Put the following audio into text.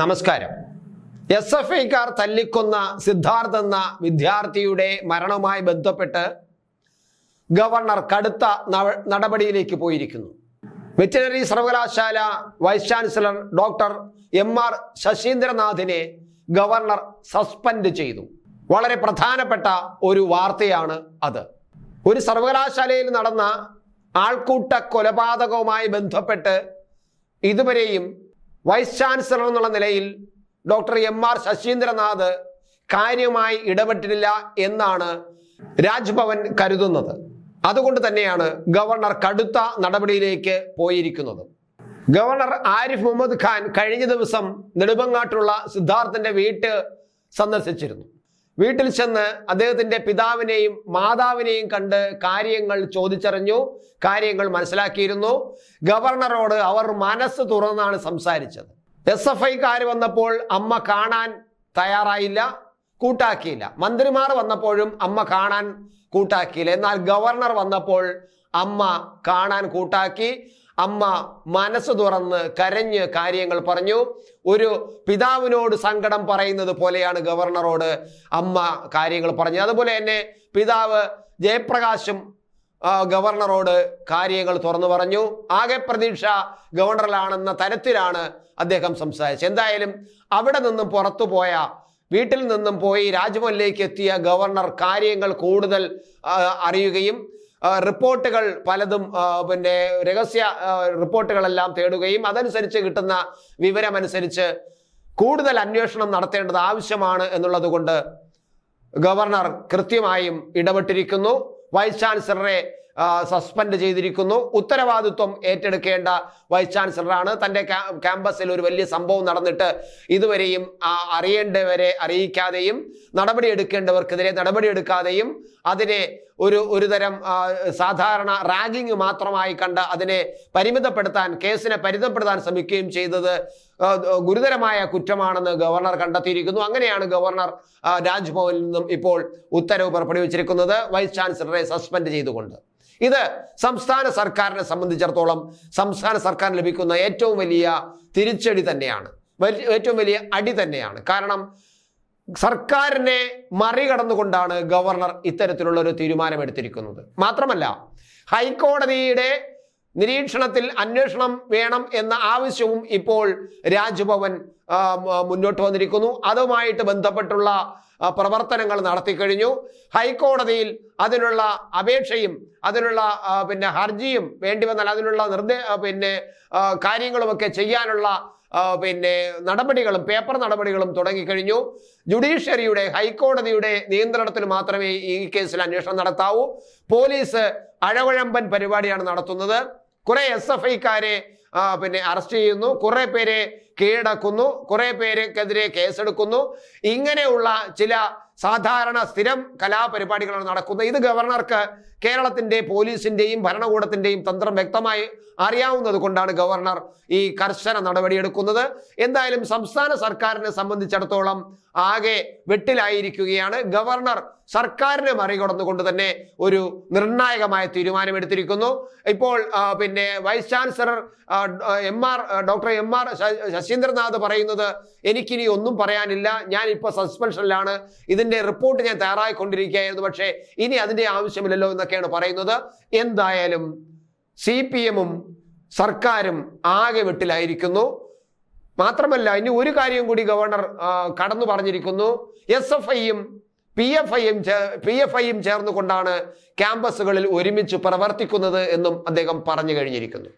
നമസ്കാരം. S F ഐക്കാർ തല്ലിക്കൊന്ന സിദ്ധാർത്ഥ് എന്ന വിദ്യാർത്ഥിയുടെ മരണവുമായി ബന്ധപ്പെട്ട് ഗവർണർ കടുത്ത നടപടിയിലേക്ക് പോയിരിക്കുന്നു. വെറ്റിനറി സർവകലാശാല vice chancellor doctor M R ശശീന്ദ്രനാഥിനെ governor suspend ചെയ്തു. വളരെ പ്രധാനപ്പെട്ട ഒരു വാർത്തയാണ് അത്. ഒരു സർവകലാശാലയിൽ നടന്ന ആൾക്കൂട്ട കൊലപാതകവുമായി ബന്ധപ്പെട്ട് ഇതുവരെയും വൈസ് ചാൻസലർ എന്നുള്ള നിലയിൽ ഡോക്ടർ എം ആർ ശശീന്ദ്രനാഥ് കാര്യമായി ഇടപെട്ടിട്ടില്ല എന്നാണ് രാജ്ഭവൻ കരുതുന്നത്. അതുകൊണ്ട് തന്നെയാണ് ഗവർണർ കടുത്ത നടപടിയിലേക്ക് പോയിരിക്കുന്നത്. ഗവർണർ ആരിഫ് മുഹമ്മദ് ഖാൻ കഴിഞ്ഞ ദിവസം നെടുമ്പങ്ങാട്ടുള്ള സിദ്ധാർത്ഥന്റെ വീട്ട് സന്ദർശിച്ചിരുന്നു. വീട്ടിൽ ചെന്ന് അദ്ദേഹത്തിന്റെ പിതാവിനെയും മാതാവിനെയും കണ്ട് കാര്യങ്ങൾ ചോദിച്ചറിഞ്ഞു കാര്യങ്ങൾ മനസ്സിലാക്കിയിരുന്നു. ഗവർണറോട് അവർ മനസ്സ് തുറന്നാണ് സംസാരിച്ചത്. എസ് എഫ് ഐക്കാർ വന്നപ്പോൾ അമ്മ കാണാൻ തയ്യാറായില്ല കൂട്ടാക്കിയില്ല. മന്ത്രിമാർ വന്നപ്പോഴും അമ്മ കാണാൻ കൂട്ടാക്കിയില്ല. എന്നാൽ ഗവർണർ വന്നപ്പോൾ അമ്മ കാണാൻ കൂട്ടാക്കി. അമ്മ മനസ്സ് തുറന്ന് കരഞ്ഞ് കാര്യങ്ങൾ പറഞ്ഞു. ഒരു പിതാവിനോട് സങ്കടം പറയുന്നത് പോലെയാണ് ഗവർണറോട് അമ്മ കാര്യങ്ങൾ പറഞ്ഞത്. അതുപോലെ തന്നെ പിതാവ് ജയപ്രകാശും ഗവർണറോട് കാര്യങ്ങൾ തുറന്നു പറഞ്ഞു. ആകെ പ്രതീക്ഷ ഗവർണറിലാണെന്ന തരത്തിലാണ് അദ്ദേഹം സംസാരിച്ചത്. എന്തായാലും അവിടെ നിന്നും പുറത്തു പോയ വീട്ടിൽ നിന്നും പോയി രാജ്ഭവനിലേക്ക് എത്തിയ ഗവർണർ കാര്യങ്ങൾ കൂടുതൽ അറിയുകയും റിപ്പോർട്ടുകൾ പലതും പിന്നെ രഹസ്യ റിപ്പോർട്ടുകളെല്ലാം തേടുകയും അതനുസരിച്ച് കിട്ടുന്ന വിവരമനുസരിച്ച് കൂടുതൽ അന്വേഷണം നടത്തേണ്ടത് ആവശ്യമാണ് എന്നുള്ളതുകൊണ്ട് ഗവർണർ കൃത്യമായും ഇടപെട്ടിരിക്കുന്നു. വൈസ് ചാൻസലറെ സസ്പെൻഡ് ചെയ്തിരിക്കുന്നു. ഉത്തരവാദിത്വം ഏറ്റെടുക്കേണ്ട വൈസ് ചാൻസലറാണ്. തന്റെ ക്യാ- ക്യാമ്പസിൽ ഒരു വലിയ സംഭവം നടന്നിട്ട് ഇതുവരെയും അറിയേണ്ടവരെ അറിയിക്കാതെയും നടപടിയെടുക്കേണ്ടവർക്കെതിരെ നടപടിയെടുക്കാതെയും അതിനെ ഒരു ഒരു തരം സാധാരണ റാഗിങ് മാത്രമായി കണ്ട് അതിനെ പരിമിതപ്പെടുത്താൻ കേസിനെ പരിമിതപ്പെടുത്താൻ ശ്രമിക്കുകയും ചെയ്തത് ഗുരുതരമായ കുറ്റമാണെന്ന് ഗവർണർ കണ്ടെത്തിയിരിക്കുന്നു. അങ്ങനെയാണ് ഗവർണർ രാജ്ഭവനിൽ നിന്നും ഇപ്പോൾ ഉത്തരവ് പുറപ്പെടുവിച്ചിരിക്കുന്നത്. വൈസ് ചാൻസലറെ സസ്പെൻഡ് ചെയ്തുകൊണ്ട്. ഇത് സംസ്ഥാന സർക്കാരിനെ സംബന്ധിച്ചിടത്തോളം സംസ്ഥാന സർക്കാരിന് ലഭിക്കുന്ന ഏറ്റവും വലിയ തിരിച്ചടി തന്നെയാണ്. ഏറ്റവും വലിയ അടി തന്നെയാണ്. കാരണം സർക്കാരിനെ മറികടന്നുകൊണ്ടാണ് ഗവർണർ ഇത്തരത്തിലുള്ള ഒരു തീരുമാനമെടുത്തിരിക്കുന്നത്. മാത്രമല്ല ഹൈക്കോടതിയുടെ നിരീക്ഷണത്തിൽ അന്വേഷണം വേണം എന്ന ആവശ്യവും ഇപ്പോൾ രാജ്ഭവൻ മുന്നോട്ട് വന്നിരിക്കുന്നു. അതുമായിട്ട് ബന്ധപ്പെട്ടുള്ള പ്രവർത്തനങ്ങൾ നടത്തിക്കഴിഞ്ഞു. ഹൈക്കോടതിയിൽ അതിനുള്ള അപേക്ഷയും അതിനുള്ള പിന്നെ ഹർജിയും വേണ്ടി വന്നാൽ അതിനുള്ള നിർദ്ദേ പിന്നെ കാര്യങ്ങളുമൊക്കെ ചെയ്യാനുള്ള പിന്നെ നടപടികളും പേപ്പർ നടപടികളും തുടങ്ങിക്കഴിഞ്ഞു. ജുഡീഷ്യറിയുടെ ഹൈക്കോടതിയുടെ നിയന്ത്രണത്തിൽ മാത്രമേ ഈ കേസിൽ അന്വേഷണം നടത്താവൂ. പോലീസ് അഴകുഴമ്പൻ പരിപാടിയാണ് നടത്തുന്നത്. കുറെ എസ് എഫ് ഐക്കാരെ പിന്നെ അറസ്റ്റ് ചെയ്യുന്നു. കുറെ പേരെ കീഴടക്കുന്നു. കുറെ പേർക്കെതിരെ കേസെടുക്കുന്നു. ഇങ്ങനെയുള്ള ചില സാധാരണ സ്ഥിരം കലാപരിപാടികളാണ് നടക്കുന്നത്. ഇത് ഗവർണർക്ക് കേരളത്തിന്റെ പോലീസിന്റെയും ഭരണകൂടത്തിന്റെയും തന്ത്രം വ്യക്തമായി അറിയാവുന്നത് കൊണ്ടാണ് ഗവർണർ ഈ കർശന നടപടിയെടുക്കുന്നത്. എന്തായാലും സംസ്ഥാന സർക്കാരിനെ സംബന്ധിച്ചിടത്തോളം ആകെ വെട്ടിലായിരിക്കുകയാണ്. ഗവർണർ സർക്കാരിനെ മറികടന്നുകൊണ്ട് തന്നെ ഒരു നിർണായകമായ തീരുമാനമെടുത്തിരിക്കുന്നു. ഇപ്പോൾ പിന്നെ vice chancellor M R doctor M R Sasindranath പറയുന്നത് എനിക്കിനി ഒന്നും പറയാനില്ല. ഞാൻ ഇപ്പോൾ സസ്പെൻഷനിലാണ് ഇതിന്റെ റിപ്പോർട്ട് ഞാൻ തയ്യാറായിക്കൊണ്ടിരിക്കുകയായിരുന്നു. പക്ഷേ ഇനി അതിന്റെ ആവശ്യമില്ലല്ലോ എന്നൊക്കെയാണ് പറയുന്നത്. എന്തായാലും സി പി എമ്മും സർക്കാരും ആകെ വെട്ടിലായിരിക്കുന്നു. മാത്രമല്ല ഇനി ഒരു കാര്യം കൂടി ഗവർണർ കടന്നു പറഞ്ഞിരിക്കുന്നു. എസ് എഫ് ഐയും പി എഫ് ഐയും പി എഫ് ഐയും ചേർന്നുകൊണ്ടാണ് ക്യാമ്പസുകളിൽ ഒരുമിച്ച് പ്രവർത്തിക്കുന്നത് എന്നും അദ്ദേഹം പറഞ്ഞു കഴിഞ്ഞിരിക്കുന്നു.